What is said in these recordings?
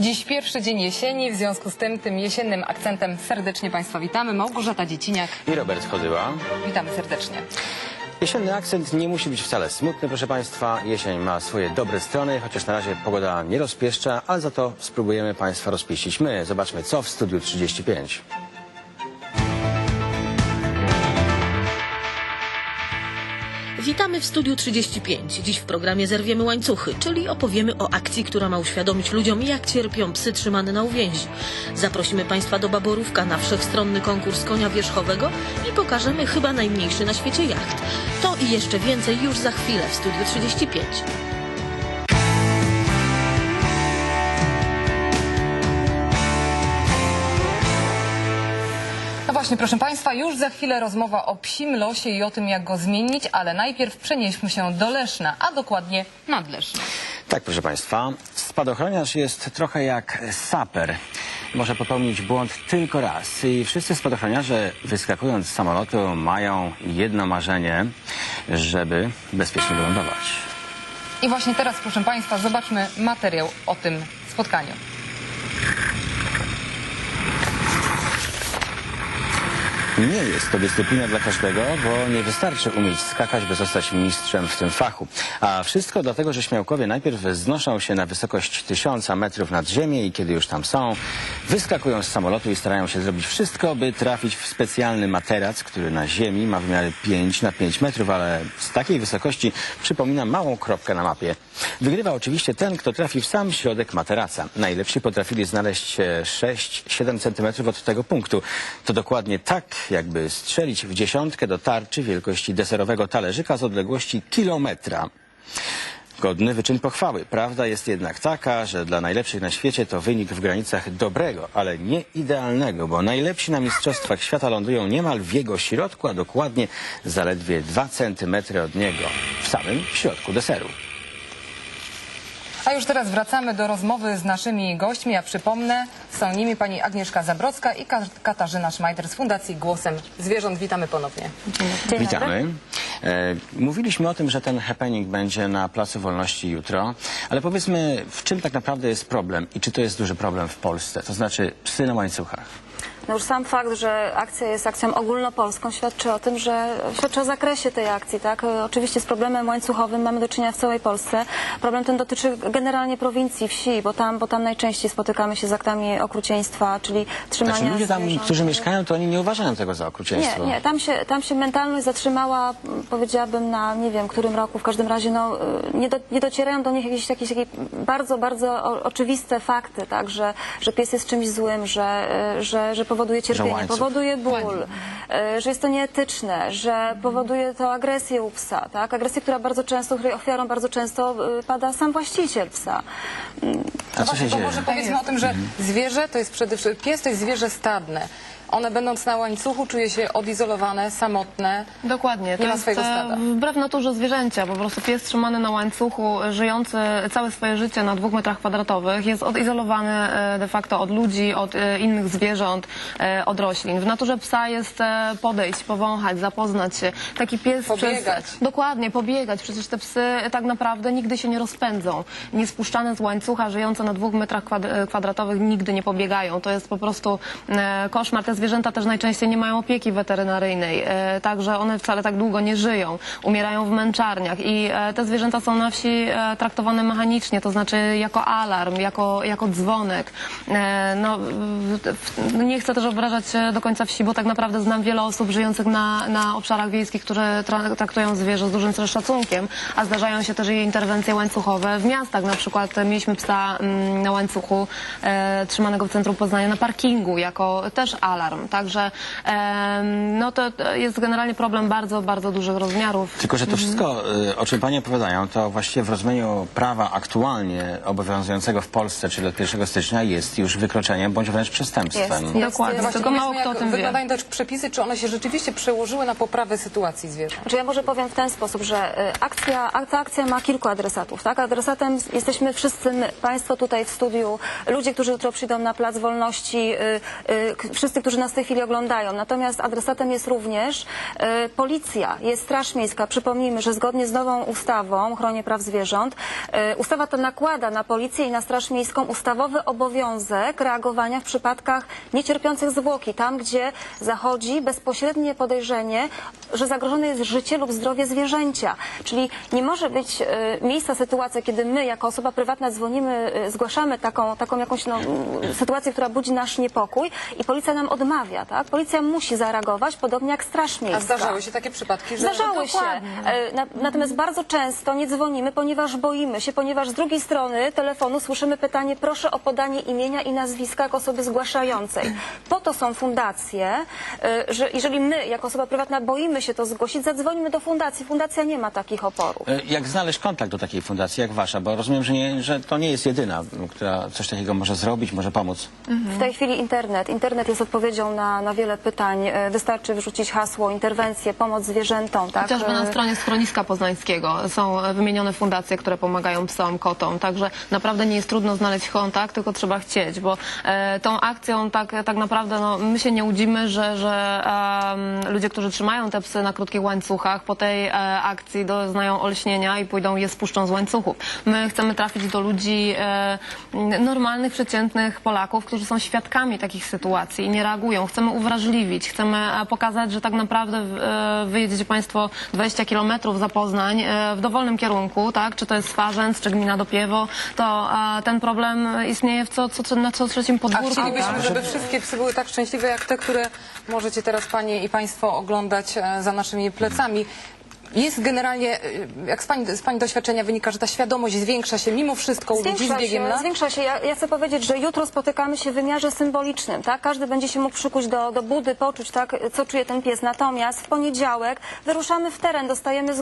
Dziś pierwszy dzień jesieni, w związku z tym tym jesiennym akcentem serdecznie Państwa witamy. Małgorzata Dzieciniak, I Robert Chodyła. witamy serdecznie. Jesienny akcent nie musi być wcale smutny, proszę Państwa. Jesień ma swoje dobre strony, chociaż na razie pogoda nie rozpieszcza, ale za to spróbujemy Państwa rozpieścić my. Zobaczmy, co w Studiu 35. Witamy w Studiu 35. Dziś w programie Zerwiemy łańcuchy, czyli opowiemy o akcji, która ma uświadomić ludziom, jak cierpią psy trzymane na uwięzi. Zaprosimy Państwa do Baborówka na wszechstronny konkurs konia wierzchowego i pokażemy chyba najmniejszy na świecie jacht. To i jeszcze więcej już za chwilę w Studiu 35. właśnie, proszę Państwa, już za chwilę rozmowa o psim losie i o tym, jak go zmienić, ale najpierw przenieśmy się do Leszna, a dokładnie nad Leszno. Tak, proszę Państwa, spadochroniarz jest trochę jak saper. Może popełnić błąd tylko raz. I wszyscy spadochroniarze, wyskakując z samolotu, mają jedno marzenie, żeby bezpiecznie wylądować. I właśnie teraz, proszę Państwa, zobaczmy materiał o tym spotkaniu. Nie jest to dyscyplina dla każdego, bo nie wystarczy umieć skakać, by zostać mistrzem w tym fachu. A wszystko dlatego, że śmiałkowie najpierw wznoszą się na wysokość tysiąca metrów nad ziemię i kiedy już tam są, wyskakują z samolotu i starają się zrobić wszystko, by trafić w specjalny materac, który na ziemi ma wymiary 5 na 5 metrów, ale z takiej wysokości przypomina małą kropkę na mapie. Wygrywa oczywiście ten, kto trafi w sam środek materaca. Najlepsi potrafili znaleźć 6-7 centymetrów od tego punktu. To dokładnie tak, jakby strzelić w dziesiątkę do tarczy wielkości deserowego talerzyka z odległości kilometra. Godny wyczyn pochwały. Prawda jest jednak taka, że dla najlepszych na świecie to wynik w granicach dobrego, ale nie idealnego, bo najlepsi na Mistrzostwach Świata lądują niemal w jego środku, a dokładnie zaledwie 2 centymetry od niego, w samym środku deseru. A już teraz wracamy do rozmowy z naszymi gośćmi. Ja przypomnę, są nimi pani Agnieszka Zabrocka i Ka- Katarzyna Szmajter z Fundacji Głosem Zwierząt. Witamy ponownie. Witamy. E, mówiliśmy o tym, że ten happening będzie na Placu Wolności jutro, ale powiedzmy, w czym tak naprawdę jest problem i czy to jest duży problem w Polsce, to znaczy psy na łańcuchach. No już sam fakt, że akcja jest akcją ogólnopolską świadczy o tym, że świadczy o zakresie tej akcji, tak? Oczywiście z problemem łańcuchowym mamy do czynienia w całej Polsce. Problem ten dotyczy generalnie prowincji, wsi, bo tam, bo tam najczęściej spotykamy się z aktami okrucieństwa, czyli trzymania Znaczy ludzie tam, zwierząt. którzy mieszkają, to oni nie uważają tego za okrucieństwo. Nie, nie, tam się, tam się mentalność zatrzymała, powiedziałabym, na nie wiem, którym roku, w każdym razie no, nie, do, nie docierają do nich jakieś, jakieś takie bardzo, bardzo oczywiste fakty, tak, że, że pies jest czymś złym, że, że, że powoduje cierpienie, powoduje ból, y, że jest to nieetyczne, że powoduje to agresję u psa, tak, agresję, która bardzo często, której ofiarą bardzo często y, pada sam właściciel psa. A co się to dzieje? może powiedzmy o tym, że zwierzę to jest przede wszystkim, pies to jest zwierzę stadne. One będąc na łańcuchu czuje się odizolowane, samotne. Dokładnie. To Nie ma jest swojego e, stada. wbrew naturze zwierzęcia. Po prostu pies trzymany na łańcuchu, żyjący całe swoje życie na dwóch metrach kwadratowych jest odizolowany e, de facto od ludzi, od e, innych zwierząt, e, od roślin. W naturze psa jest e, podejść, powąchać, zapoznać się. Taki pies Pobiegać. Przez, dokładnie, pobiegać. Przecież te psy tak naprawdę nigdy się nie rozpędzą. Niespuszczane z łańcucha, żyjące na dwóch metrach kwad- kwadratowych nigdy nie pobiegają. To jest po prostu e, koszmar. Te zwierzęta też najczęściej nie mają opieki weterynaryjnej, e, także one wcale tak długo nie żyją. Umierają w męczarniach i e, te zwierzęta są na wsi e, traktowane mechanicznie, to znaczy jako alarm, jako, jako dzwonek. No, nie chcę też obrażać do końca wsi, bo tak naprawdę znam wiele osób żyjących na, na obszarach wiejskich, które tra- traktują zwierzę z dużym szacunkiem, a zdarzają się też jej interwencje łańcuchowe. W miastach na przykład mieliśmy psa mm, na łańcuchu trzymanego w centrum Poznania na parkingu jako też alarm. Także em, no to to jest generalnie problem bardzo, bardzo dużych rozmiarów. Tylko, że to wszystko, y, o czym Panie opowiadają, to właściwie w rozumieniu prawa aktualnie obowiązującego w Polsce, czyli od 1 stycznia, jest już wykroczeniem bądź wręcz przestępstwem. Jest, jest. Dokładnie. Właśnie Tylko mało kto o tym wie. wyglądają te przepisy, czy one się rzeczywiście przełożyły na poprawę sytuacji zwierząt? Znaczy ja może powiem w ten sposób, że y, akcja, a- ta akcja ma kilku adresatów. Tak? Adresatem jesteśmy wszyscy my, Państwo tutaj w studiu, ludzie, którzy jutro przyjdą na Plac Wolności, y, y, wszyscy, którzy nas w tej chwili oglądają. Natomiast adresatem jest również e, policja, jest Straż Miejska. Przypomnijmy, że zgodnie z nową ustawą o ochronie praw zwierząt, e, ustawa ta nakłada na policję i na Straż Miejską ustawowy obowiązek reagowania w przypadkach niecierpiących zwłoki, tam gdzie zachodzi bezpośrednie podejrzenie, że zagrożone jest życie lub zdrowie zwierzęcia. Czyli nie może być e, miejsca sytuacja, kiedy my jako osoba prywatna dzwonimy, zgłaszamy taką, taką jakąś no, sytuację, która budzi nasz niepokój i policja nam odmawia. Tak? Policja musi zareagować, podobnie jak Straż Miejska. A zdarzały się takie przypadki, że... Zdarzały się. E, Na, natomiast bardzo często nie dzwonimy, ponieważ boimy się, ponieważ z drugiej strony telefonu słyszymy pytanie, proszę o podanie imienia i nazwiska jako osoby zgłaszającej. Po to są fundacje, e, że jeżeli my jako osoba prywatna boimy się to zgłosić, zadzwonimy do fundacji. Fundacja nie ma takich oporów. E, Jak znaleźć kontakt do takiej fundacji jak wasza? Bo rozumiem, że, nie, że to nie jest jedyna, która coś takiego może zrobić, może pomóc. W tej chwili internet. Internet jest odpowiedzią na, na wiele pytań. E, Wystarczy wyrzucić hasło, interwencje, pomoc zwierzętom. Tak? Chociażby na E, stronie Schroniska Poznańskiego są e, wymienione fundacje, które pomagają psom, kotom. Także naprawdę nie jest trudno znaleźć kontakt, tylko trzeba chcieć, bo tą akcją tak, tak naprawdę no, my się nie łudzimy, że, że ludzie, którzy trzymają te psy na krótkich łańcuchach, po tej e, akcji doznają olśnienia i pójdą je spuszczą z łańcuchów. My chcemy trafić do ludzi e, normalnych, przeciętnych Polaków, którzy są świadkami takich sytuacji i nie reagują. Chcemy uwrażliwić, chcemy e, pokazać, że tak naprawdę e, wyjedziecie Państwo 20 kilometrów za Poznań e, w dowolnym kierunku, tak? czy to jest Swarzędz, czy gmina Dopiewo, to ten problem istnieje w co, co, na co trzecim A podwórku. chcielibyśmy, tak? żeby wszystkie psy były tak szczęśliwe jak te, które możecie teraz Panie i Państwo oglądać za naszymi plecami. Jest generalnie, e, jak z pani, z pani doświadczenia wynika, że ta świadomość zwiększa się mimo wszystko u ludzi z Zwiększa biegiem się, lat? zwiększa się. Ja, ja chcę powiedzieć, że jutro spotykamy się w wymiarze symbolicznym, tak? Każdy będzie się mógł przykuć do, do budy, poczuć, tak, co czuje ten pies. Natomiast w poniedziałek wyruszamy w teren, dostajemy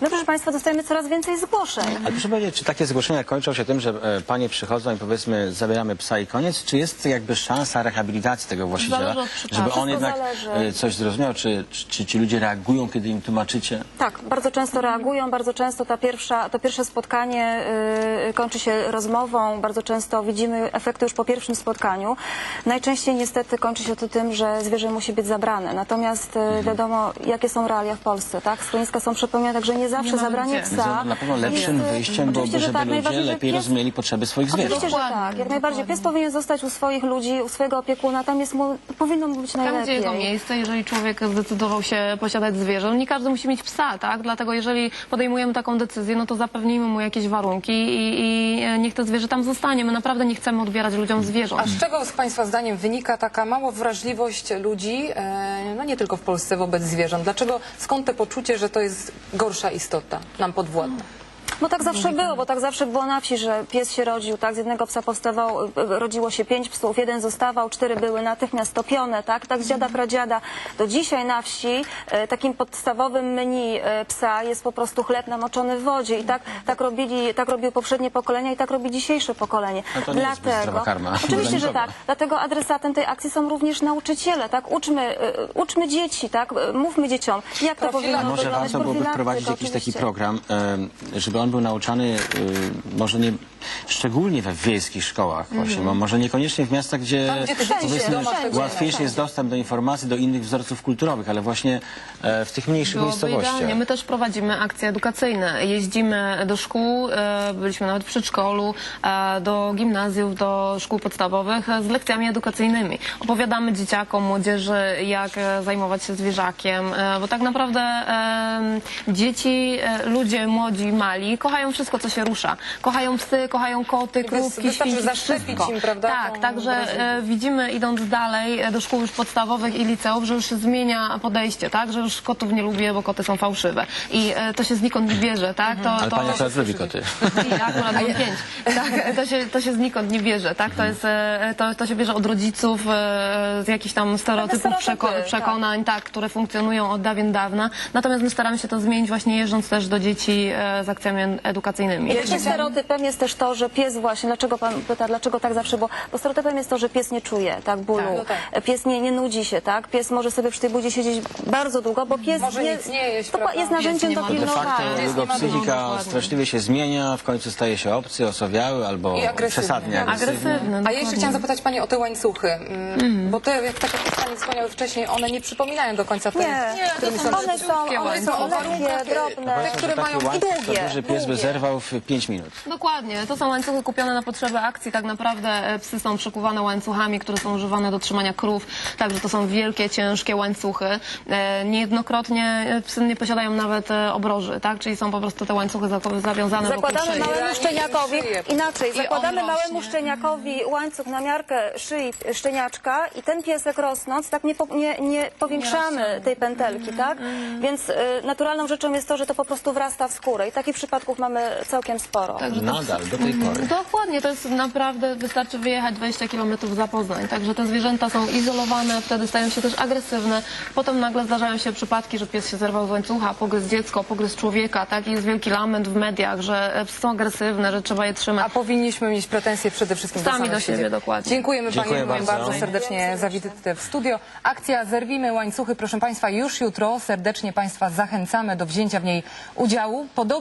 My, proszę Państwa, dostajemy coraz więcej zgłoszeń. Ale proszę powiedzieć, czy takie zgłoszenia kończą się tym, że e, panie przychodzą i powiedzmy zabieramy psa i koniec, czy jest jakby szansa rehabilitacji tego właściciela, żeby on jednak zależy. e, coś zrozumiał, czy, czy, czy ci ludzie reagują, kiedy im tłumaczycie? Tak, bardzo często reagują, bardzo często ta pierwsza, to pierwsze spotkanie y, kończy się rozmową, bardzo często widzimy efekty już po pierwszym spotkaniu. Najczęściej niestety kończy się to tym, że zwierzę musi być zabrane. Natomiast y, wiadomo, jakie są realia w Polsce, tak? Schroniska są przepełnione, także nie zawsze mamy zabranie gdzie. Psa. na pewno lepszym jest, y, wyjściem byłoby, oczywiście, że żeby tak, ludzie najważniej, że lepiej pies- rozumieli potrzeby swoich zwierząt. Oczywiście, że Dokładnie, tak, jak najbardziej. dokładnie. Pies powinien zostać u swoich ludzi, u swojego opiekuna, tam jest mu, powinno mu być Tam, gdzie najlepiej. jego miejsce, jeżeli człowiek zdecydował się posiadać zwierzę, no nie każdy musi mieć psa, tak? Dlatego jeżeli podejmujemy taką decyzję, no to zapewnijmy mu jakieś warunki i, i e, niech to zwierzę tam zostanie. My naprawdę nie chcemy odbierać ludziom zwierząt. A z czego z Państwa zdaniem wynika taka mała wrażliwość ludzi, e, no nie tylko w Polsce, wobec zwierząt? Dlaczego, skąd te poczucie, że to jest gorsza istota, nam podwładna? No tak zawsze było, bo tak zawsze było na wsi, że pies się rodził, tak, z jednego psa powstawał, y, rodziło się pięć psów, jeden zostawał, cztery były natychmiast topione, tak, tak z dziada pradziada. Do dzisiaj na wsi e, takim podstawowym menu e, psa jest po prostu chleb namoczony w wodzie i tak, tak robili, tak robiły poprzednie pokolenia i tak robi dzisiejsze pokolenie. No to nie jest zdrowa karma. Oczywiście, że tak, dlatego adresatem tej akcji są również nauczyciele, tak, uczmy, e, uczmy dzieci, tak, e, mówmy dzieciom, jak to powinno A może wyglądać, warto byłoby wprowadzić jakiś taki program, e, żeby on był nauczany e, może nie, szczególnie we wiejskich szkołach właśnie, bo może niekoniecznie w miastach, gdzie, Tam, gdzie te dzieci powiedzmy, w domach tego łatwiejszy jest dostęp do informacji, do innych wzorców kulturowych, ale właśnie e, w tych mniejszych Byłoby miejscowościach. idealnie. My też prowadzimy akcje edukacyjne. Jeździmy do szkół, e, byliśmy nawet w przedszkolu, e, do gimnazjów, do szkół podstawowych e, z lekcjami edukacyjnymi. Opowiadamy dzieciakom, młodzieży, jak e, zajmować się zwierzakiem, e, bo tak naprawdę e, dzieci, e, ludzie młodzi, mali kochają wszystko, co się rusza. Kochają psy, kochają koty, krówki, wystarczy świnki, zaszczepić wszystko. im, prawda, Tak, tą także e, widzimy idąc dalej e, do szkół już podstawowych i liceów, że już się zmienia podejście, tak? Że już kotów nie lubię, bo koty są fałszywe. I e, to się znikąd nie bierze, tak? To, Ale to, pani akurat lubi koty. I akurat mam pięć. Tak, to się, to się znikąd nie bierze, tak? To, jest, e, to, to się bierze od rodziców, e, z jakichś tam stereotypów, stereotypy, przeko tak. przekonań, tak. które funkcjonują od dawien dawna. Natomiast my staramy się to zmienić właśnie jeżdżąc też do dzieci e, z akcjami edukacyjnymi. Pierwszym stereotypem jest też to, że pies właśnie, dlaczego pan pyta, dlaczego tak zawsze, bo, bo stereotypem jest to, że pies nie czuje tak bólu, Tak, no tak. pies nie, nie nudzi się, tak? Pies może sobie przy tej budzie siedzieć bardzo długo, bo pies Może nie, nic nie jeść, to prawda? jest narzędziem Pies do nie ma De pilnowania. jest jego nie ma psychika dokładnie. straszliwie się zmienia, w końcu staje się obcy, osowiały albo I agresywny. przesadnie agresywny. Agresywny. A ja jeszcze chciałam zapytać Pani o te łańcuchy, mm, bo te, jak tak jak Pani wspomniały wcześniej, one nie przypominają do końca tych, Nie, którymi to są one są, one są łańcuchy. lekkie, drobne. Te, które mają i łańcuch to duży pies by zerwał w 5 minut. Dokładnie. To są łańcuchy kupione na potrzeby akcji. Tak naprawdę e, psy są przykuwane łańcuchami, które są używane do trzymania krów. Także to są wielkie, ciężkie łańcuchy. E, Niejednokrotnie e, psy nie posiadają nawet obroży, tak? Czyli są po prostu te łańcuchy za- zawiązane Zakładamy małemu szczeniakowi, inaczej, I zakładamy małemu szczeniakowi łańcuch na miarkę szyi szczeniaczka i ten piesek rosnąc, tak nie, po, nie, nie powiększamy tej pętelki, tak? Więc y, naturalną rzeczą jest to, że to po prostu wrasta w skórę i takich przypadków mamy całkiem sporo. Także Nadal, do tej pory. Dokładnie, to jest naprawdę, wystarczy wyjechać 20 km za Poznań. Także te zwierzęta są izolowane, wtedy stają się też agresywne. Potem nagle zdarzają się przypadki, że pies się zerwał z łańcucha, pogryzł dziecko, pogryzł człowieka. Tak? I jest wielki lament w mediach, że e, psy są agresywne, że trzeba je trzymać. A powinniśmy mieć pretensje przede wszystkim do Sami samych do siebie, dokładnie. Dziękujemy Dziękuję Pani bardzo. bardzo serdecznie za wizytę w studio. Akcja Zerwimy łańcuchy, proszę Państwa, już jutro. Serdecznie Państwa zachęcamy do wzięcia w niej udziału. Podobnie